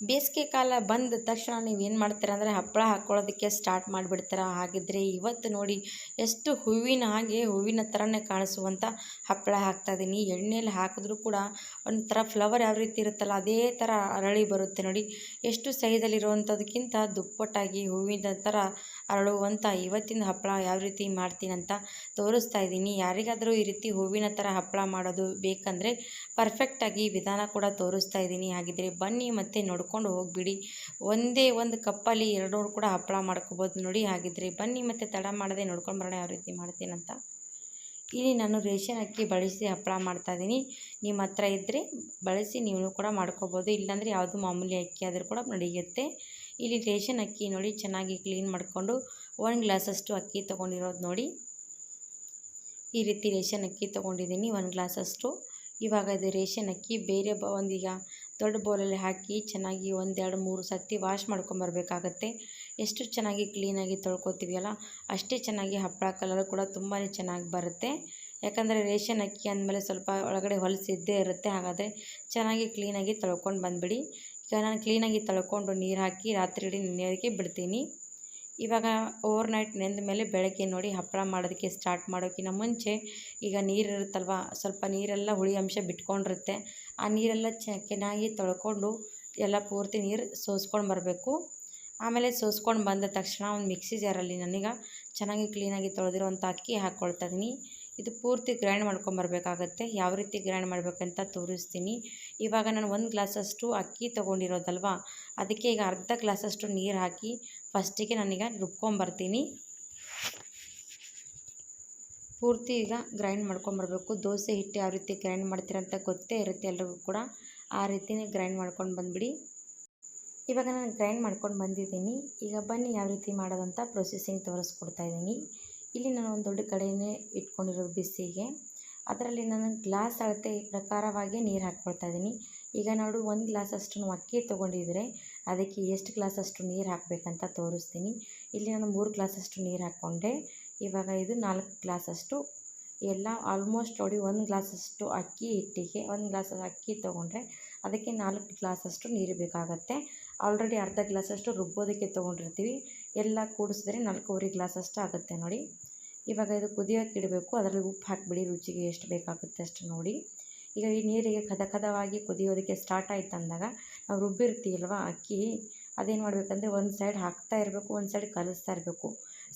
ಬೇಸಿಗೆ ಕಾಲ ಬಂದ ತಕ್ಷಣ ನೀವು ಏನು ಮಾಡ್ತೀರ ಅಂದರೆ ಹಪ್ಪಳ ಹಾಕ್ಕೊಳ್ಳೋದಕ್ಕೆ ಸ್ಟಾರ್ಟ್ ಮಾಡಿಬಿಡ್ತಾರೆ. ಹಾಗಿದ್ರೆ ಇವತ್ತು ನೋಡಿ ಎಷ್ಟು ಹೂವಿನ ಹಾಗೆ ಹೂವಿನ ಥರನೇ ಕಾಣಿಸುವಂಥ ಹಪ್ಪಳ ಹಾಕ್ತಾಯಿದ್ದೀನಿ ಎಣ್ಣೆಯಲ್ಲಿ ಹಾಕಿದ್ರೂ ಕೂಡ ಒಂಥರ ಫ್ಲವರ್ ಯಾವ ರೀತಿ ಇರುತ್ತಲ್ಲ ಅದೇ ಥರ ಅರಳಿ ಬರುತ್ತೆ ನೋಡಿ. ಎಷ್ಟು ಸೈಜಲ್ಲಿರುವಂಥದಕ್ಕಿಂತ ದುಪ್ಪಟ್ಟಾಗಿ ಹೂವಿನ ಥರ ಅರಳುವಂಥ ಇವತ್ತಿನ ಹಪ್ಪಳ ಯಾವ ರೀತಿ ಮಾಡ್ತೀನಿ ಅಂತ ತೋರಿಸ್ತಾ ಇದ್ದೀನಿ ಯಾರಿಗಾದರೂ ಈ ರೀತಿ ಹೂವಿನ ಥರ ಹಪ್ಪಳ ಮಾಡೋದು ಬೇಕಂದರೆ ಪರ್ಫೆಕ್ಟಾಗಿ ವಿಧಾನ ಕೂಡ ತೋರಿಸ್ತಾ ಇದ್ದೀನಿ ಹಾಗಿದ್ರೆ ಬನ್ನಿ ಮತ್ತು ನೋಡ್ಕೊಂಡು ಹೋಗಿಬಿಡಿ. ಒಂದೇ ಒಂದು ಕಪ್ಪಲ್ಲಿ ಎರಡೂರು ಕೂಡ ಹಪ್ಪಳ ಮಾಡ್ಕೋಬೋದು ನೋಡಿ ಹಾಗಿದ್ರೆ. ಬನ್ನಿ ಮತ್ತು ತಡ ಮಾಡದೆ ನೋಡ್ಕೊಂಡು ಬರೋಣ ಯಾವ ರೀತಿ ಮಾಡ್ತೀನಂತ ಇಲ್ಲಿ ನಾನು ರೇಷನ್ ಅಕ್ಕಿ ಬಳಸಿ ಹಪ್ಪಳ ಮಾಡ್ತಾಯಿದ್ದೀನಿ ನಿಮ್ಮ ಹತ್ರ ಇದ್ದರೆ ಬಳಸಿ ನೀವು ಕೂಡ ಮಾಡ್ಕೋಬೋದು. ಇಲ್ಲಾಂದರೆ ಯಾವುದು ಮಾಮೂಲಿ ಅಕ್ಕಿ ಆದರೂ ಕೂಡ ನಡೆಯುತ್ತೆ. ಇಲ್ಲಿ ರೇಷನ್ ಅಕ್ಕಿ ನೋಡಿ ಚೆನ್ನಾಗಿ ಕ್ಲೀನ್ ಮಾಡಿಕೊಂಡು ಒಂದು ಗ್ಲಾಸಷ್ಟು ಅಕ್ಕಿ ತೊಗೊಂಡಿರೋದು ನೋಡಿ. ಈ ರೀತಿ ರೇಷನ್ ಅಕ್ಕಿ ತೊಗೊಂಡಿದ್ದೀನಿ ಒಂದು ಗ್ಲಾಸಷ್ಟು. ಇವಾಗ ಇದು ರೇಷನ್ ಅಕ್ಕಿ ಬೇರೆ ಬ ಒಂದೀಗ ದೊಡ್ಡ ಬೌಲಲ್ಲಿ ಹಾಕಿ ಚೆನ್ನಾಗಿ ಒಂದೆರಡು ಮೂರು ಸರ್ತಿ ವಾಶ್ ಮಾಡ್ಕೊಂಬರ್ಬೇಕಾಗತ್ತೆ ಎಷ್ಟು ಚೆನ್ನಾಗಿ ಕ್ಲೀನಾಗಿ ತೊಳ್ಕೊತೀವಲ್ಲ, ಅಷ್ಟೇ ಚೆನ್ನಾಗಿ ಹಪ್ಪಳ ಕಲರ್ ಕೂಡ ತುಂಬಾ ಚೆನ್ನಾಗಿ ಬರುತ್ತೆ. ಯಾಕಂದರೆ ರೇಷನ್ ಅಕ್ಕಿ ಅಂದಮೇಲೆ ಸ್ವಲ್ಪ ಒಳಗಡೆ ಹೊಲಸಿದ್ದೇ ಇರುತ್ತೆ, ಹಾಗಾದರೆ ಚೆನ್ನಾಗಿ ಕ್ಲೀನಾಗಿ ತೊಳ್ಕೊಂಡು ಬಂದುಬಿಡಿ. ಈಗ ನಾನು ಕ್ಲೀನಾಗಿ ತೊಳ್ಕೊಂಡು ನೀರು ಹಾಕಿ ರಾತ್ರಿ ಇಡೀ ನೆನೆಯೋದಕ್ಕೆ ಬಿಡ್ತೀನಿ. ಇವಾಗ ಓವರ್ ನೈಟ್ ನೆಂದ ಮೇಲೆ ಬೆಳಗ್ಗೆ ನೋಡಿ ಹಪ್ಪಳ ಮಾಡೋದಕ್ಕೆ ಸ್ಟಾರ್ಟ್ ಮಾಡೋಕ್ಕಿಂತ ಮುಂಚೆ ಈಗ ನೀರಿರುತ್ತಲ್ವ ಸ್ವಲ್ಪ ನೀರೆಲ್ಲ ಹುಳಿ ಅಂಶ ಬಿಟ್ಕೊಂಡಿರುತ್ತೆ. ಆ ನೀರೆಲ್ಲ ಚೆನ್ನಾಗಿ ತೊಳ್ಕೊಂಡು ಎಲ್ಲ ಪೂರ್ತಿ ನೀರು ಸೋಸ್ಕೊಂಡು ಬರಬೇಕು. ಆಮೇಲೆ ಸೋಸ್ಕೊಂಡು ಬಂದ ತಕ್ಷಣ ಒಂದು ಮಿಕ್ಸಿ ಜಾರಲ್ಲಿ ನನಗೆ ಚೆನ್ನಾಗಿ ಕ್ಲೀನಾಗಿ ತೊಳೆದಿರುವಂಥ ಅಕ್ಕಿ ಹಾಕ್ಕೊಳ್ತಾ ಇದು ಪೂರ್ತಿ ಗ್ರೈಂಡ್ ಮಾಡ್ಕೊಂಬರ್ಬೇಕಾಗತ್ತೆ ಯಾವ ರೀತಿ ಗ್ರೈಂಡ್ ಮಾಡಬೇಕಂತ ತೋರಿಸ್ತೀನಿ. ಇವಾಗ ನಾನು ಒಂದು ಗ್ಲಾಸಷ್ಟು ಅಕ್ಕಿ ತೊಗೊಂಡಿರೋದಲ್ವ, ಅದಕ್ಕೆ ಈಗ ಅರ್ಧ ಗ್ಲಾಸಷ್ಟು ನೀರು ಹಾಕಿ ಫಸ್ಟಿಗೆ ನಾನೀಗ ರುಬ್ಕೊಂಬರ್ತೀನಿ. ಪೂರ್ತಿ ಈಗ ಗ್ರೈಂಡ್ ಮಾಡ್ಕೊಂಬರ್ಬೇಕು. ದೋಸೆ, ಹಿಟ್ಟು ಯಾವ ರೀತಿ ಗ್ರೈಂಡ್ ಮಾಡ್ತೀರಂತ ಗೊತ್ತೇ ಇರುತ್ತೆ ಎಲ್ರಿಗೂ ಕೂಡ. ಆ ರೀತಿಯೇ ಗ್ರೈಂಡ್ ಮಾಡ್ಕೊಂಡು ಬಂದುಬಿಡಿ. ಇವಾಗ ನಾನು ಗ್ರೈಂಡ್ ಮಾಡ್ಕೊಂಡು ಬಂದಿದ್ದೀನಿ. ಈಗ ಬನ್ನಿ ಯಾವ ರೀತಿ ಮಾಡೋದಂತ ಪ್ರೊಸೆಸಿಂಗ್ ತೋರಿಸ್ಕೊಡ್ತಾ ಇದ್ದೀನಿ. ಇಲ್ಲಿ ನಾನು ಒಂದು ದೊಡ್ಡ ಕಡೆಯೇ ಇಟ್ಕೊಂಡಿರೋದು ಬಿಸಿಗೆ. ಅದರಲ್ಲಿ ನಾನು ಗ್ಲಾಸ್ ಅಳತೆ ಪ್ರಕಾರವಾಗಿ ನೀರು ಹಾಕ್ಕೊಳ್ತಾ ಇದ್ದೀನಿ. ಈಗ ನೋಡು, ಒಂದು ಗ್ಲಾಸ್ ಗ್ಲಾಸಷ್ಟು ಅಕ್ಕಿ ತೊಗೊಂಡಿದ್ರೆ ಅದಕ್ಕೆ ಎಷ್ಟು ಗ್ಲಾಸಷ್ಟು ನೀರು ಹಾಕಬೇಕಂತ ತೋರಿಸ್ತೀನಿ. ಇಲ್ಲಿ ನಾನು ಮೂರು ಗ್ಲಾಸಷ್ಟು ನೀರು ಹಾಕ್ಕೊಂಡೆ. ಇವಾಗ ಇದು ನಾಲ್ಕು ಗ್ಲಾಸಷ್ಟು ಎಲ್ಲ ಆಲ್ಮೋಸ್ಟ್ ನೋಡಿ ಒಂದು ಗ್ಲಾಸಷ್ಟು ಅಕ್ಕಿ ಹಿಟ್ಟಿಗೆ, ಒಂದು ಗ್ಲಾಸ್ ಅಕ್ಕಿ ತೊಗೊಂಡ್ರೆ ಅದಕ್ಕೆ ನಾಲ್ಕು ಗ್ಲಾಸಷ್ಟು ನೀರು ಬೇಕಾಗತ್ತೆ. ಆಲ್ರೆಡಿ ಅರ್ಧ ಗ್ಲಾಸಷ್ಟು ರುಬ್ಬೋದಕ್ಕೆ ತೊಗೊಂಡಿರ್ತೀವಿ. ಎಲ್ಲ ಕೂಡಿಸಿದ್ರೆ ನಾಲ್ಕೂವರೆ ಗ್ಲಾಸಷ್ಟು ಆಗುತ್ತೆ ನೋಡಿ. ಇವಾಗ ಇದು ಕುದಿಯೋಕೆ ಇಡಬೇಕು. ಅದರಲ್ಲಿ ಉಪ್ಪು ಹಾಕಿಬಿಡಿ, ರುಚಿಗೆ ಎಷ್ಟು ಬೇಕಾಗುತ್ತೆ ಅಷ್ಟು ನೋಡಿ. ಈಗ ಈ ನೀರಿಗೆ ಕದ ಕದವಾಗಿ ಕುದಿಯೋದಕ್ಕೆ ಸ್ಟಾರ್ಟ್ ಆಯ್ತು ಅಂದಾಗ ನಾವು ರುಬ್ಬಿರ್ತೀವಲ್ವ ಅಕ್ಕಿ, ಅದೇನು ಮಾಡಬೇಕಂದ್ರೆ ಒಂದು ಸೈಡ್ ಹಾಕ್ತಾ ಇರಬೇಕು, ಒಂದು ಸೈಡ್ ಕಲಿಸ್ತಾ ಇರಬೇಕು.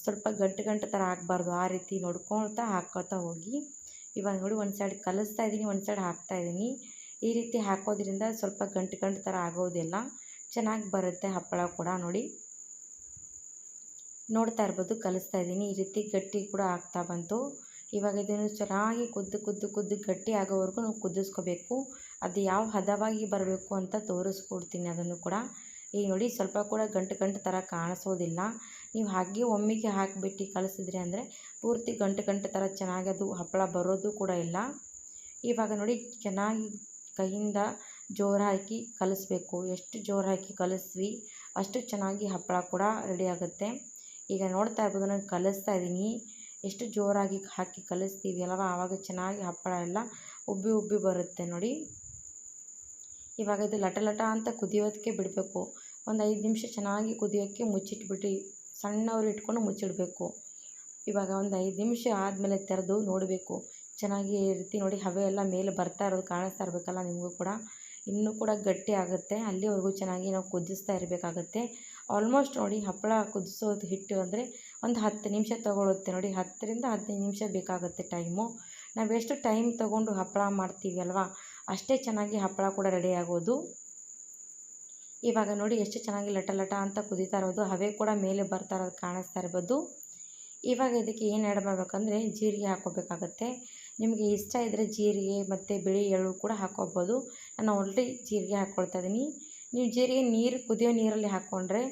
ಸ್ವಲ್ಪ ಗಂಟು ಗಂಟು ಥರ ಹಾಕ್ಬಾರ್ದು ಆ ರೀತಿ ನೋಡ್ಕೊಳ್ತಾ ಹಾಕ್ಕೊಳ್ತಾ ಹೋಗಿ. ಇವಾಗ ನೋಡಿ ಒಂದು ಸೈಡ್ ಕಲಿಸ್ತಾ ಇದ್ದೀನಿ ಒಂದು ಸೈಡ್ ಹಾಕ್ತಾ ಇದ್ದೀನಿ ಈ ರೀತಿ ಹಾಕೋದ್ರಿಂದ ಸ್ವಲ್ಪ ಗಂಟು ಗಂಟು ಥರ ಆಗೋದಿಲ್ಲ. ಚೆನ್ನಾಗಿ ಬರುತ್ತೆ ಹಪ್ಪಳ ಕೂಡ ನೋಡಿ. ನೋಡ್ತಾ ಇರ್ಬೋದು, ಕಲಿಸ್ತಾ ಇದ್ದೀನಿ ಈ ರೀತಿ ಗಟ್ಟಿ ಕೂಡ ಆಗ್ತಾ ಬಂತು. ಇವಾಗ ಇದನ್ನು ಚೆನ್ನಾಗಿ ಕುದ್ದು ಕುದ್ದು ಕುದ್ದು ಗಟ್ಟಿ ಆಗೋವರೆಗೂ ನಾವು ಕುದಿಸ್ಕೋಬೇಕು. ಅದು ಯಾವ ಹದವಾಗಿ ಬರಬೇಕು ಅಂತ ತೋರಿಸ್ಕೊಡ್ತೀನಿ ಅದನ್ನು ಕೂಡ. ಈಗ ನೋಡಿ, ಸ್ವಲ್ಪ ಕೂಡ ಗಂಟು ಗಂಟು ಥರ ಕಾಣಿಸೋದಿಲ್ಲ. ನೀವು ಹಾಗೆ ಒಮ್ಮೆಗೆ ಹಾಕಿಬಿಟ್ಟು ಕಲಿಸಿದ್ರಿ ಅಂದರೆ ಪೂರ್ತಿ ಗಂಟು ಗಂಟು ಥರ ಚೆನ್ನಾಗಿ ಅದು ಹಪ್ಪಳ ಬರೋದು ಕೂಡ ಇಲ್ಲ. ಇವಾಗ ನೋಡಿ, ಚೆನ್ನಾಗಿ ಕೈಯಿಂದ ಜೋರು ಹಾಕಿ ಕಲಿಸ್ಬೇಕು. ಎಷ್ಟು ಜೋರು ಹಾಕಿ ಕಲಿಸ್ವಿ, ಅಷ್ಟು ಚೆನ್ನಾಗಿ ಹಪ್ಪಳ ಕೂಡ ರೆಡಿ ಆಗುತ್ತೆ. ಈಗ ನೋಡ್ತಾ ಇರ್ಬೋದು, ನಾನು ಕಲಿಸ್ತಾ ಇದ್ದೀನಿ. ಎಷ್ಟು ಜೋರಾಗಿ ಹಾಕಿ ಕಲಿಸ್ತೀವಿ ಅಲ್ವಾ? ಆವಾಗ ಚೆನ್ನಾಗಿ ಹಪ್ಪಳ ಎಲ್ಲ ಉಬ್ಬಿ ಉಬ್ಬಿ ಬರುತ್ತೆ ನೋಡಿ. ಇವಾಗ ಇದು ಲಟ ಲಟ ಅಂತ ಕುದಿಯೋದಕ್ಕೆ ಬಿಡಬೇಕು. ಒಂದು ಐದು ನಿಮಿಷ ಚೆನ್ನಾಗಿ ಕುದಿಯೋಕ್ಕೆ ಮುಚ್ಚಿಟ್ಬಿಟ್ಟು ಸಣ್ಣವ್ರು ಇಟ್ಕೊಂಡು ಮುಚ್ಚಿಡಬೇಕು. ಇವಾಗ ಒಂದು ಐದು ನಿಮಿಷ ಆದಮೇಲೆ ತೆರೆದು ನೋಡಬೇಕು. ಚೆನ್ನಾಗಿ ಈ ರೀತಿ ನೋಡಿ ಹವೆ ಎಲ್ಲ ಮೇಲೆ ಬರ್ತಾ ಇರೋದು ಕಾಣಿಸ್ತಾ ಇರಬೇಕಲ್ಲ ನಿಮಗೂ ಕೂಡ. ಇನ್ನೂ ಕೂಡ ಗಟ್ಟಿ ಆಗುತ್ತೆ. ಅಲ್ಲಿವರೆಗೂ ಚೆನ್ನಾಗಿ ನಾವು ಕುದಿಸ್ತಾ ಇರಬೇಕಾಗತ್ತೆ. ಆಲ್ಮೋಸ್ಟ್ ನೋಡಿ ಹಪ್ಪಳ ಕುದಿಸೋದು ಹಿಟ್ಟು ಅಂದರೆ ಒಂದು ಹತ್ತು ನಿಮಿಷ ತೊಗೊಳುತ್ತೆ ನೋಡಿ. ಹತ್ತರಿಂದ ಹದಿನೈದು ನಿಮಿಷ ಬೇಕಾಗುತ್ತೆ ಟೈಮು. ನಾವೆಷ್ಟು ಟೈಮ್ ತೊಗೊಂಡು ಹಪ್ಪಳ ಮಾಡ್ತೀವಿ ಅಲ್ವಾ? ಅಷ್ಟೇ ಚೆನ್ನಾಗಿ ಹಪ್ಪಳ ಕೂಡ ರೆಡಿ ಆಗೋದು. ಇವಾಗ ನೋಡಿ ಎಷ್ಟು ಚೆನ್ನಾಗಿ ಲಟ ಲಟ ಅಂತ ಕುದೀತಾ ಇರೋದು. ಹವೆ ಕೂಡ ಮೇಲೆ ಬರ್ತಾ ಇರೋದು, ಕಾಣಿಸ್ತಾ ಇರ್ಬೋದು. ಇವಾಗ ಇದಕ್ಕೆ ಏನು ಆ್ಯಡ್ ಮಾಡಬೇಕಂದ್ರೆ ಜೀರಿಗೆ ಹಾಕ್ಕೋಬೇಕಾಗತ್ತೆ. ನಿಮಗೆ ಇಷ್ಟ ಇದ್ದರೆ ಜೀರಿಗೆ ಮತ್ತು ಬಿಳಿ ಎಳ್ಳು ಕೂಡ ಹಾಕ್ಕೋಬೋದು. ನಾನು ಆಲ್ರೆಡಿ ಜೀರಿಗೆ ಹಾಕ್ಕೊಳ್ತಾ ಇದ್ದೀನಿ. ನೀವು ಜೀರಿಗೆ ನೀರು, ಕುದಿಯೋ ನೀರಲ್ಲಿ ಹಾಕ್ಕೊಂಡ್ರೆ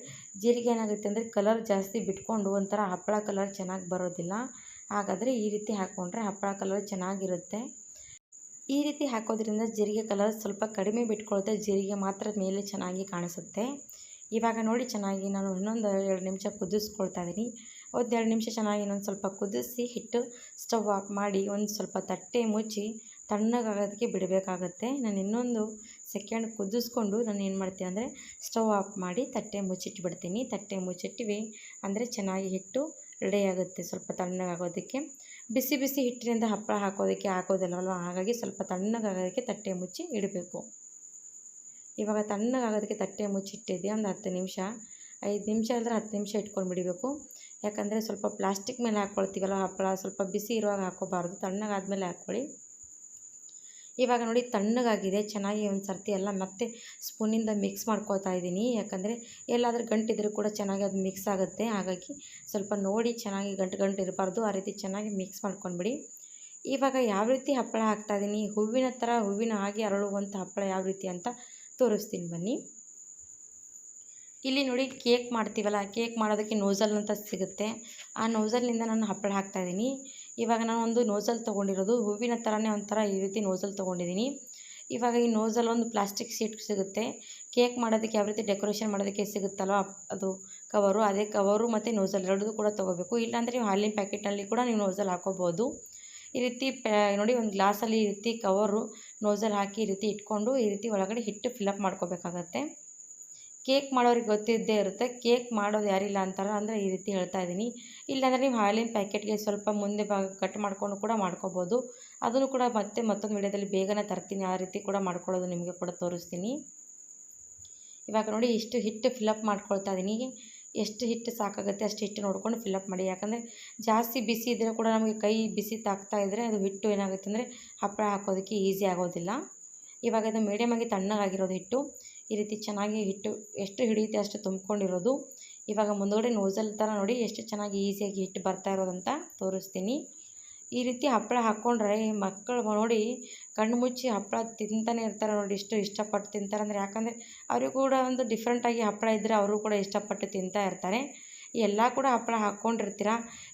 ಜೀರಿಗೆ ಏನಾಗುತ್ತೆ ಅಂದರೆ ಕಲರ್ ಜಾಸ್ತಿ ಬಿಟ್ಕೊಂಡು ಒಂಥರ ಹಪ್ಪಳ ಕಲರ್ ಚೆನ್ನಾಗಿ ಬರೋದಿಲ್ಲ. ಹಾಗಾದರೆ ಈ ರೀತಿ ಹಾಕ್ಕೊಂಡ್ರೆ ಹಪ್ಪಳ ಕಲರ್ ಚೆನ್ನಾಗಿರುತ್ತೆ. ಈ ರೀತಿ ಹಾಕೋದ್ರಿಂದ ಜೀರಿಗೆ ಕಲರ್ ಸ್ವಲ್ಪ ಕಡಿಮೆ ಬಿಟ್ಕೊಳುತ್ತೆ. ಜೀರಿಗೆ ಮಾತ್ರ ಮೇಲೆ ಚೆನ್ನಾಗಿ ಕಾಣಿಸುತ್ತೆ. ಇವಾಗ ನೋಡಿ ಚೆನ್ನಾಗಿ ನಾನು ಇನ್ನೊಂದು ಎರಡು ನಿಮಿಷ ಕುದಿಸ್ಕೊಳ್ತಾ ಇದ್ದೀನಿ. ಒಂದು ಎರಡು ನಿಮಿಷ ಚೆನ್ನಾಗಿ ಇನ್ನೊಂದು ಸ್ವಲ್ಪ ಕುದಿಸಿ ಹಿಟ್ಟು ಸ್ಟವ್ ಆಫ್ ಮಾಡಿ ಒಂದು ಸ್ವಲ್ಪ ತಟ್ಟೆ ಮುಚ್ಚಿ ತಣ್ಣಗಾಗೋದಕ್ಕೆ ಬಿಡಬೇಕಾಗತ್ತೆ. ನಾನು ಇನ್ನೊಂದು ಸೆಕೆಂಡ್ ಕುದಿಸ್ಕೊಂಡು ನಾನು ಏನು ಮಾಡ್ತೀನಿ ಅಂದರೆ ಸ್ಟವ್ ಆಫ್ ಮಾಡಿ ತಟ್ಟೆ ಮುಚ್ಚಿಟ್ಬಿಡ್ತೀನಿ. ತಟ್ಟೆ ಮುಚ್ಚಿಟ್ಟಿವಿ ಅಂದರೆ ಚೆನ್ನಾಗಿ ಹಿಟ್ಟು ರೆಡಿ ಆಗುತ್ತೆ ಸ್ವಲ್ಪ ತಣ್ಣಗಾಗೋದಕ್ಕೆ. ಬಿಸಿ ಬಿಸಿ ಹಿಟ್ಟಿನಿಂದ ಹಪ್ಪಳ ಹಾಕೋದಕ್ಕೆ ಹಾಕೋದಿಲ್ಲವಲ್ವ? ಹಾಗಾಗಿ ಸ್ವಲ್ಪ ತಣ್ಣಗಾಗೋದಕ್ಕೆ ತಟ್ಟೆ ಮುಚ್ಚಿ ಇಡಬೇಕು. ಇವಾಗ ತಣ್ಣಗಾಗೋದಕ್ಕೆ ತಟ್ಟೆ ಮುಚ್ಚಿ ಇಟ್ಟಿದ್ದೆ ಒಂದು ಹತ್ತು ನಿಮಿಷ. ಐದು ನಿಮಿಷ ಅಂದರೆ ಹತ್ತು ನಿಮಿಷ ಇಟ್ಕೊಂಡು ಬಿಡಬೇಕು. ಯಾಕಂದರೆ ಸ್ವಲ್ಪ ಪ್ಲಾಸ್ಟಿಕ್ ಮೇಲೆ ಹಾಕ್ಕೊಳ್ತೀವಲ್ಲ ಹಪ್ಪಳ? ಸ್ವಲ್ಪ ಬಿಸಿ ಇರುವಾಗ ಹಾಕ್ಕೋಬಾರ್ದು. ತಣ್ಣಗಾದ್ಮೇಲೆ ಹಾಕ್ಕೊಳ್ಳಿ. ಇವಾಗ ನೋಡಿ ತಣ್ಣಗಾಗಿದೆ, ಚೆನ್ನಾಗಿ ಒಂದು ಸರ್ತಿ ಎಲ್ಲ ಮತ್ತೆ ಸ್ಪೂನಿಂದ ಮಿಕ್ಸ್ ಮಾಡ್ಕೊಳ್ತಾ ಇದ್ದೀನಿ. ಯಾಕಂದರೆ ಎಲ್ಲಾದರೂ ಗಂಟಿದ್ರೂ ಕೂಡ ಚೆನ್ನಾಗಿ ಅದು ಮಿಕ್ಸ್ ಆಗುತ್ತೆ. ಹಾಗಾಗಿ ಸ್ವಲ್ಪ ನೋಡಿ ಚೆನ್ನಾಗಿ ಗಂಟು ಗಂಟು ಇರಬಾರ್ದು. ಆ ರೀತಿ ಚೆನ್ನಾಗಿ ಮಿಕ್ಸ್ ಮಾಡ್ಕೊಂಡ್ಬಿಡಿ. ಇವಾಗ ಯಾವ ರೀತಿ ಹಪ್ಪಳ ಹಾಕ್ತಾಯಿದ್ದೀನಿ ಹೂವಿನ ಥರ ಹೂವಿನ ಹಾಗೆ ಅರಳುವಂಥ ಹಪ್ಪಳ ಯಾವ ರೀತಿ ಅಂತ ತೋರಿಸ್ತೀನಿ ಬನ್ನಿ. ಇಲ್ಲಿ ನೋಡಿ ಕೇಕ್ ಮಾಡ್ತೀವಲ್ಲ, ಕೇಕ್ ಮಾಡೋದಕ್ಕೆ ನೋಝಲ್ ಅಂತ ಸಿಗುತ್ತೆ. ಆ ನೋಝಲ್ನಿಂದ ನಾನು ಹಪ್ಪಳ ಹಾಕ್ತಾಯಿದ್ದೀನಿ ಇವಾಗ ನಾನು ಒಂದು ನೋಸಲ್ ತೊಗೊಂಡಿರೋದು, ಹೂವಿನ ಥರನೇ ಒಂಥರ ಈ ರೀತಿ ನೋಸಲ್ ತೊಗೊಂಡಿದ್ದೀನಿ. ಇವಾಗ ಈ ನೋಸಲ್ ಒಂದು ಪ್ಲಾಸ್ಟಿಕ್ ಶೀಟ್ ಸಿಗುತ್ತೆ. ಕೇಕ್ ಮಾಡೋದಕ್ಕೆ ಯಾವ ರೀತಿ ಡೆಕೋರೇಷನ್ ಮಾಡೋದಕ್ಕೆ ಸಿಗುತ್ತಲ್ವ ಅದು ಕವರು ಅದೇ ಕವರು ಮತ್ತು ನೋಸಲ್ ಎರಡೂ ಕೂಡ ತೊಗೋಬೇಕು. ಇಲ್ಲಾಂದರೆ ನೀವು ಹಾಲಿನ ಪ್ಯಾಕೆಟ್ನಲ್ಲಿ ಕೂಡ ನೀವು ನೋಸಲ್ ಹಾಕೋಬೋದು. ಈ ರೀತಿ ನೋಡಿ ಒಂದು ಗ್ಲಾಸಲ್ಲಿ ಈ ರೀತಿ ಕವರು ನೋಸಲ್ ಹಾಕಿ ಈ ರೀತಿ ಇಟ್ಕೊಂಡು ಈ ರೀತಿ ಒಳಗಡೆ ಹಿಟ್ಟು ಫಿಲಪ್ ಮಾಡ್ಕೋಬೇಕಾಗತ್ತೆ. ಕೇಕ್ ಮಾಡೋರಿಗೆ ಗೊತ್ತಿದ್ದೇ ಇರುತ್ತೆ, ಕೇಕ್ ಮಾಡೋದು ಯಾರಿಲ್ಲ ಅಂತಾರ, ಅಂದರೆ ಈ ರೀತಿ ಹೇಳ್ತಾ ಇದ್ದೀನಿ. ಇಲ್ಲಾಂದರೆ ನೀವು ಹಾಲಿನ ಪ್ಯಾಕೆಟ್ಗೆ ಸ್ವಲ್ಪ ಮುಂದೆ ಭಾಗ ಕಟ್ ಮಾಡ್ಕೊಂಡು ಕೂಡ ಮಾಡ್ಕೋಬೋದು. ಅದನ್ನು ಕೂಡ ಮತ್ತೆ ಮತ್ತೊಂದು ವಿಡಿಯೋದಲ್ಲಿ ಬೇಗನೆ ತರ್ತೀನಿ, ಆ ರೀತಿ ಕೂಡ ಮಾಡ್ಕೊಳ್ಳೋದು ನಿಮಗೆ ಕೂಡ ತೋರಿಸ್ತೀನಿ. ಇವಾಗ ನೋಡಿ, ಇಷ್ಟು ಹಿಟ್ಟು ಫಿಲಪ್ ಮಾಡ್ಕೊಳ್ತಾ ಇದ್ದೀನಿ. ಎಷ್ಟು ಹಿಟ್ಟು ಸಾಕಾಗುತ್ತೆ ಅಷ್ಟು ಹಿಟ್ಟು ನೋಡ್ಕೊಂಡು ಫಿಲಪ್ ಮಾಡಿ. ಯಾಕಂದರೆ ಜಾಸ್ತಿ ಬಿಸಿ ಇದ್ದರೆ ಕೂಡ ನಮಗೆ ಕೈ ಬಿಸಿ ತಾಕ್ತಾ ಇದ್ದರೆ ಅದು ಹಿಟ್ಟು ಏನಾಗುತ್ತೆ ಅಂದರೆ ಹಪ್ಪಳ ಹಾಕೋದಕ್ಕೆ ಈಸಿ ಆಗೋದಿಲ್ಲ. ಇವಾಗ ಅದು ಮೀಡಿಯಮಾಗಿ ತಣ್ಣಗಾಗಿರೋದು ಹಿಟ್ಟು. ಈ ರೀತಿ ಚೆನ್ನಾಗಿ ಹಿಟ್ಟು ಎಷ್ಟು ಹಿಡಿಯುತ್ತೆ ಅಷ್ಟು ತುಂಬ್ಕೊಂಡಿರೋದು. ಇವಾಗ ಮುಂದುಗಡೆ ನೋಜಲ್ ಥರ ನೋಡಿ ಎಷ್ಟು ಚೆನ್ನಾಗಿ ಈಸಿಯಾಗಿ ಹಿಟ್ಟು ಬರ್ತಾ ಇರೋದಂತ ತೋರಿಸ್ತೀನಿ. ಈ ರೀತಿ ಹಪ್ಪಳ ಹಾಕ್ಕೊಂಡ್ರೆ ಮಕ್ಕಳು ನೋಡಿ ಕಣ್ಣು ಮುಚ್ಚಿ ಹಪ್ಪಳ ತಿಂತಾನೆ ಇರ್ತಾರೆ ನೋಡಿ ಇಷ್ಟು ಇಷ್ಟಪಟ್ಟು ತಿಂತಾರೆ ಅಂದರೆ. ಯಾಕಂದರೆ ಅವ್ರಿಗೂ ಕೂಡ ಒಂದು ಡಿಫ್ರೆಂಟಾಗಿ ಹಪ್ಪಳ ಇದ್ದರೆ ಅವರು ಕೂಡ ಇಷ್ಟಪಟ್ಟು ತಿಂತಾ ಇರ್ತಾರೆ. ಎಲ್ಲ ಕೂಡ ಹಪ್ಪಳ ಹಾಕ್ಕೊಂಡಿರ್ತೀರ?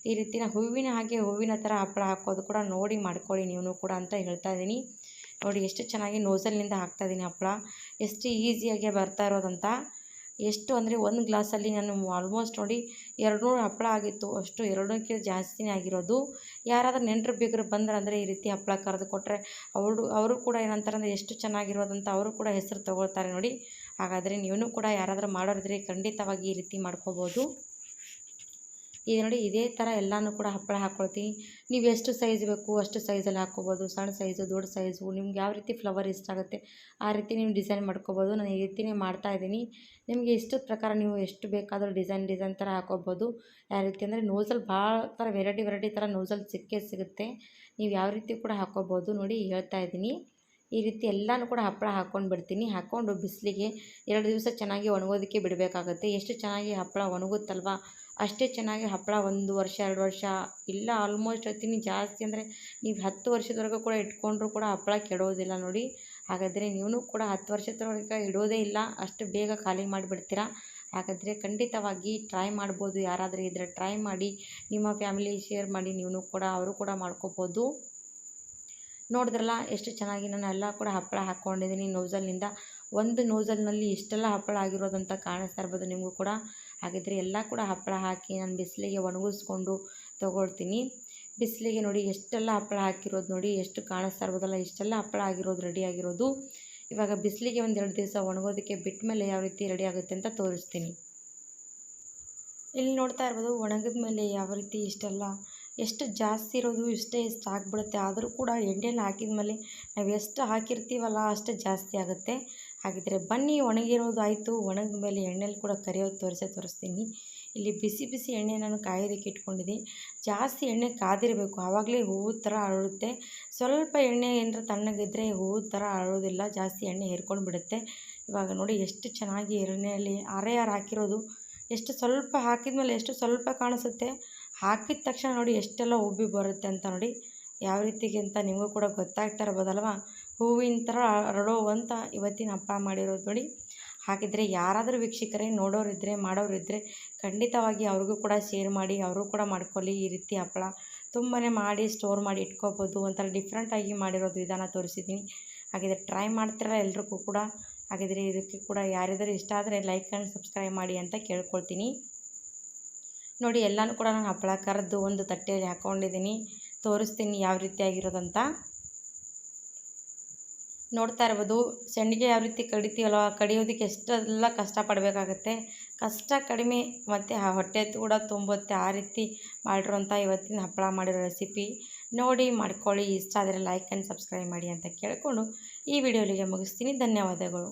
ಈ ರೀತಿನ ಹೂವಿನ ಹಾಗೆ ಹೂವಿನ ಥರ ಹಪ್ಪಳ ಹಾಕೋದು ಕೂಡ ನೋಡಿ ಮಾಡ್ಕೊಳ್ಳಿ ನೀವು ಕೂಡ ಅಂತ ಹೇಳ್ತಾ ಇದ್ದೀನಿ. ನೋಡಿ ಎಷ್ಟು ಚೆನ್ನಾಗಿ ನೋಝಲ್ನಿಂದ ಹಾಕ್ತಾಯಿದ್ದೀನಿ ಹಪ್ಪಳ. ಎಷ್ಟು ಈಸಿಯಾಗಿ ಬರ್ತಾ ಇರೋದಂತ. ಎಷ್ಟು ಅಂದರೆ ಒಂದು ಗ್ಲಾಸಲ್ಲಿ ನಾನು ಆಲ್ಮೋಸ್ಟ್ ನೋಡಿ ಎರಡು ನೂರು ಹಪ್ಪಳ ಆಗಿತ್ತು. ಅಷ್ಟು ಎರಡಕ್ಕಿಂತ ಜಾಸ್ತಿನೇ ಆಗಿರೋದು. ಯಾರಾದರೂ ನೆಂಟರು ಬೇಗರು ಬಂದ್ರೆ ಅಂದರೆ ಈ ರೀತಿ ಹಪ್ಪಳ ಕರೆದು ಕೊಟ್ಟರೆ ಅವರು ಅವರು ಕೂಡ ಏನಂತಾರೆ ಅಂದರೆ ಎಷ್ಟು ಚೆನ್ನಾಗಿರೋದಂತ ಅವರು ಕೂಡ ಹೆಸರು ತಗೊಳ್ತಾರೆ ನೋಡಿ. ಹಾಗಾದರೆ ನೀವು ಕೂಡ ಯಾರಾದರೂ ಮಾಡೋರಿದ್ರೆ ಖಂಡಿತವಾಗಿ ಈ ರೀತಿ ಮಾಡ್ಕೋಬೋದು. ಈಗ ನೋಡಿ ಇದೇ ಥರ ಎಲ್ಲನೂ ಕೂಡ ಹಪ್ಪಳ ಹಾಕ್ಕೊಳ್ತೀನಿ ನೀವು ಎಷ್ಟು ಸೈಜ್ ಬೇಕು ಅಷ್ಟು ಸೈಜಲ್ಲಿ ಹಾಕ್ಕೋಬೋದು. ಸಣ್ಣ ಸೈಜು ದೊಡ್ಡ ಸೈಜು ನಿಮ್ಗೆ ಯಾವ ರೀತಿ ಫ್ಲವರ್ ಇಷ್ಟ ಆಗುತ್ತೆ ಆ ರೀತಿ ನೀವು ಡಿಸೈನ್ ಮಾಡ್ಕೋಬೋದು. ನಾನು ಈ ರೀತಿಯೇ ಮಾಡ್ತಾಯಿದ್ದೀನಿ ನಿಮಗೆ ಇಷ್ಟದ ಪ್ರಕಾರ ನೀವು ಎಷ್ಟು ಬೇಕಾದರೂ ಡಿಸೈನ್ ಡಿಸೈನ್ ಥರ ಹಾಕೋಬೋದು ಯಾವ ರೀತಿ ಅಂದರೆ ನೋಸಲ್ ಭಾಳ ಥರ ವೆರೈಟಿ ವೆರೈಟಿ ಥರ ನೋಸಲ್ ಸಿಕ್ಕೇ ಸಿಗುತ್ತೆ. ನೀವು ಯಾವ ರೀತಿ ಕೂಡ ಹಾಕ್ಕೋಬೋದು ನೋಡಿ ಹೇಳ್ತಾ ಇದ್ದೀನಿ. ಈ ರೀತಿ ಎಲ್ಲನೂ ಕೂಡ ಹಪ್ಪಳ ಹಾಕ್ಕೊಂಡು ಬಿಡ್ತೀನಿ. ಹಾಕ್ಕೊಂಡು ಬಿಸಿಲಿಗೆ ಎರಡು ದಿವಸ ಚೆನ್ನಾಗಿ ಒಣಗೋದಕ್ಕೆ ಬಿಡಬೇಕಾಗುತ್ತೆ. ಎಷ್ಟು ಚೆನ್ನಾಗಿ ಹಪ್ಪಳ ಒಣಗುತ್ತಲ್ವ? ಅಷ್ಟೇ ಚೆನ್ನಾಗಿ ಹಪ್ಪಳ ಒಂದು ವರ್ಷ, ಎರಡು ವರ್ಷ, ಇಲ್ಲ ಆಲ್ಮೋಸ್ಟ್ ಹೇಳ್ತೀನಿ ಜಾಸ್ತಿ ಅಂದರೆ ನೀವು ಹತ್ತು ವರ್ಷದವರೆಗೂ ಕೂಡ ಇಟ್ಕೊಂಡ್ರೂ ಕೂಡ ಹಪ್ಪಳ ಕೆಡೋದಿಲ್ಲ ನೋಡಿ. ಹಾಗಾದರೆ ನೀವು ಕೂಡ ಹತ್ತು ವರ್ಷದವರೆಗೆ ಇಡೋದೇ ಇಲ್ಲ. ಅಷ್ಟು ಬೇಗ ಖಾಲಿ ಮಾಡಿಬಿಡ್ತೀರಾ? ಹಾಗಾದರೆ ಖಂಡಿತವಾಗಿ ಟ್ರೈ ಮಾಡ್ಬೋದು. ಯಾರಾದರೂ ಇದ್ದರೆ ಟ್ರೈ ಮಾಡಿ, ನಿಮ್ಮ ಫ್ಯಾಮಿಲಿ ಶೇರ್ ಮಾಡಿ, ನೀವು ಕೂಡ, ಅವರು ಕೂಡ ಮಾಡ್ಕೋಬೋದು. ನೋಡಿದ್ರಲ್ಲ, ಎಷ್ಟು ಚೆನ್ನಾಗಿ ನಾನು ಎಲ್ಲ ಕೂಡ ಹಪ್ಪಳ ಹಾಕ್ಕೊಂಡಿದ್ದೀನಿ. ನೋಝಲ್ನಿಂದ ಒಂದು ನೋಝಲ್ನಲ್ಲಿ ಇಷ್ಟೆಲ್ಲ ಹಪ್ಪಳ ಆಗಿರೋದಂತ ಕಾಣಿಸ್ತಾ ಇರ್ಬೋದು ನಿಮಗೂ ಕೂಡ. ಹಾಗಿದ್ರೆ ಎಲ್ಲ ಕೂಡ ಹಪ್ಪಳ ಹಾಕಿ ನಾನು ಬಿಸಿಲಿಗೆ ಒಣಗಿಸ್ಕೊಂಡು ತೊಗೊಳ್ತೀನಿ. ಬಿಸಿಲಿಗೆ ನೋಡಿ ಎಷ್ಟೆಲ್ಲ ಹಪ್ಪಳ ಹಾಕಿರೋದು ನೋಡಿ, ಎಷ್ಟು ಕಾಣಿಸ್ತಾ ಇರ್ಬೋದಲ್ಲ ಇಷ್ಟೆಲ್ಲ ಹಪ್ಪಳ ಆಗಿರೋದು, ರೆಡಿ ಆಗಿರೋದು. ಇವಾಗ ಬಿಸಿಲಿಗೆ ಒಂದು ಎರಡು ದಿವಸ ಒಣಗೋದಕ್ಕೆ ಬಿಟ್ಟ ಮೇಲೆ ಯಾವ ರೀತಿ ರೆಡಿ ಆಗುತ್ತೆ ಅಂತ ತೋರಿಸ್ತೀನಿ. ಇಲ್ಲಿ ನೋಡ್ತಾ ಇರ್ಬೋದು, ಒಣಗಿದ ಮೇಲೆ ಯಾವ ರೀತಿ ಇಷ್ಟೆಲ್ಲ, ಎಷ್ಟು ಜಾಸ್ತಿ ಇರೋದು, ಇಷ್ಟೇ ಇಷ್ಟು ಆಗಿಬಿಡುತ್ತೆ. ಆದರೂ ಕೂಡ ಎಣ್ಣೆಲಿ ಹಾಕಿದ ಮೇಲೆ ನಾವು ಎಷ್ಟು ಹಾಕಿರ್ತೀವಲ್ಲ ಅಷ್ಟು ಜಾಸ್ತಿ ಆಗುತ್ತೆ. ಹಾಗಿದ್ರೆ ಬನ್ನಿ ಒಣಗಿರೋದು ಆಯಿತು, ಒಣಗಿದ ಮೇಲೆ ಎಣ್ಣೆಲಿ ಕೂಡ ಕರಿಯೋದು ತೋರಿಸೇ, ತೋರಿಸ್ತೀನಿ. ಇಲ್ಲಿ ಬಿಸಿ ಬಿಸಿ ಎಣ್ಣೆ ನಾನು ಕಾಯೋದಕ್ಕೆ ಇಟ್ಕೊಂಡಿದ್ದೀನಿ ಜಾಸ್ತಿ ಎಣ್ಣೆ ಕಾದಿರಬೇಕು, ಆವಾಗಲೇ ಹೂವು ಥರ ಅರಳುತ್ತೆ. ಸ್ವಲ್ಪ ಎಣ್ಣೆ ಏನರ ತಣ್ಣಗಿದ್ರೆ ಹೂವು ಥರ ಅರಳೋದಿಲ್ಲ, ಜಾಸ್ತಿ ಎಣ್ಣೆ ಹೇರ್ಕೊಂಡು ಬಿಡುತ್ತೆ. ಇವಾಗ ನೋಡಿ ಎಷ್ಟು ಚೆನ್ನಾಗಿ ಎಣ್ಣೆಯಲ್ಲಿ ಅರೆ ಹಾಕಿರೋದು. ಎಷ್ಟು ಸ್ವಲ್ಪ ಹಾಕಿದ ಮೇಲೆ ಎಷ್ಟು ಸ್ವಲ್ಪ ಕಾಣಿಸುತ್ತೆ. ಹಾಕಿದ ತಕ್ಷಣ ನೋಡಿ ಎಷ್ಟೆಲ್ಲ ಉಬ್ಬಿ ಬರುತ್ತೆ ಅಂತ ನೋಡಿ. ಯಾವ ರೀತಿಗೆ ಅಂತ ನಿಮಗೂ ಕೂಡ ಗೊತ್ತಾಗ್ತಾ ಇರ್ಬೋದಲ್ವ? ಹೂವಿನ ಥರ ಹರಡುವಂಥ ಇವತ್ತಿನ ಹಬ್ಬ ಮಾಡಿರೋದು ನೋಡಿ. ಹಾಗಿದ್ರೆ ಯಾರಾದರೂ ವೀಕ್ಷಕರೇ ನೋಡೋರಿದ್ದರೆ ಮಾಡೋರಿದ್ದರೆ ಖಂಡಿತವಾಗಿ ಅವ್ರಿಗೂ ಕೂಡ ಶೇರ್ ಮಾಡಿ, ಅವರು ಕೂಡ ಮಾಡ್ಕೊಳ್ಳಿ ಈ ರೀತಿ ಹಪ್ಪಳ ತುಂಬಾ ಮಾಡಿ ಸ್ಟೋರ್ ಮಾಡಿ ಇಟ್ಕೋಬೋದು ಒಂಥರ ಡಿಫ್ರೆಂಟಾಗಿ ಮಾಡಿರೋದು ವಿಧಾನ ತೋರಿಸಿದ್ದೀನಿ. ಹಾಗಿದ್ರೆ ಟ್ರೈ ಮಾಡ್ತಿರಲ್ಲ ಎಲ್ರಿಗೂ ಕೂಡ. ಹಾಗಿದ್ರೆ ಇದಕ್ಕೆ ಕೂಡ ಯಾರಿದ್ದರೂ ಇಷ್ಟ ಆದರೆ ಲೈಕ್ ಆ್ಯಂಡ್ ಸಬ್ಸ್ಕ್ರೈಬ್ ಮಾಡಿ ಅಂತ ಕೇಳ್ಕೊಳ್ತೀನಿ. ನೋಡಿ, ಎಲ್ಲನೂ ಕೂಡ ನಾನು ಹಪ್ಪಳ ಕರೆದು ಒಂದು ತಟ್ಟೆಯಲ್ಲಿ ಹಾಕ್ಕೊಂಡಿದ್ದೀನಿ ತೋರಿಸ್ತೀನಿ ಯಾವ ರೀತಿಯಾಗಿರೋದಂತ ನೋಡ್ತಾ ಇರ್ಬೋದು. ಸಂಡಿಗೆ ಯಾವ ರೀತಿ ಕಡಿತೀವಲ್ಲ ಕಡಿಯೋದಕ್ಕೆ ಎಷ್ಟೆಲ್ಲ ಕಷ್ಟಪಡಬೇಕಾಗತ್ತೆ. ಕಷ್ಟ ಕಡಿಮೆ, ಮತ್ತು ಆ ಹೊಟ್ಟೆ ಕೂಡ ತುಂಬುತ್ತೆ. ಆ ರೀತಿ ಮಾಡಿರೋಂಥ ಇವತ್ತಿನ ಹಪ್ಪಳ ಮಾಡಿರೋ ರೆಸಿಪಿ ನೋಡಿ, ಮಾಡ್ಕೊಳ್ಳಿ. ಇಷ್ಟ ಆದರೆ ಲೈಕ್ ಆ್ಯಂಡ್ ಸಬ್ಸ್ಕ್ರೈಬ್ ಮಾಡಿ ಅಂತ ಕೇಳಿಕೊಂಡು ಈ ವಿಡಿಯೋ ಮುಗಿಸ್ತೀನಿ. ಧನ್ಯವಾದಗಳು.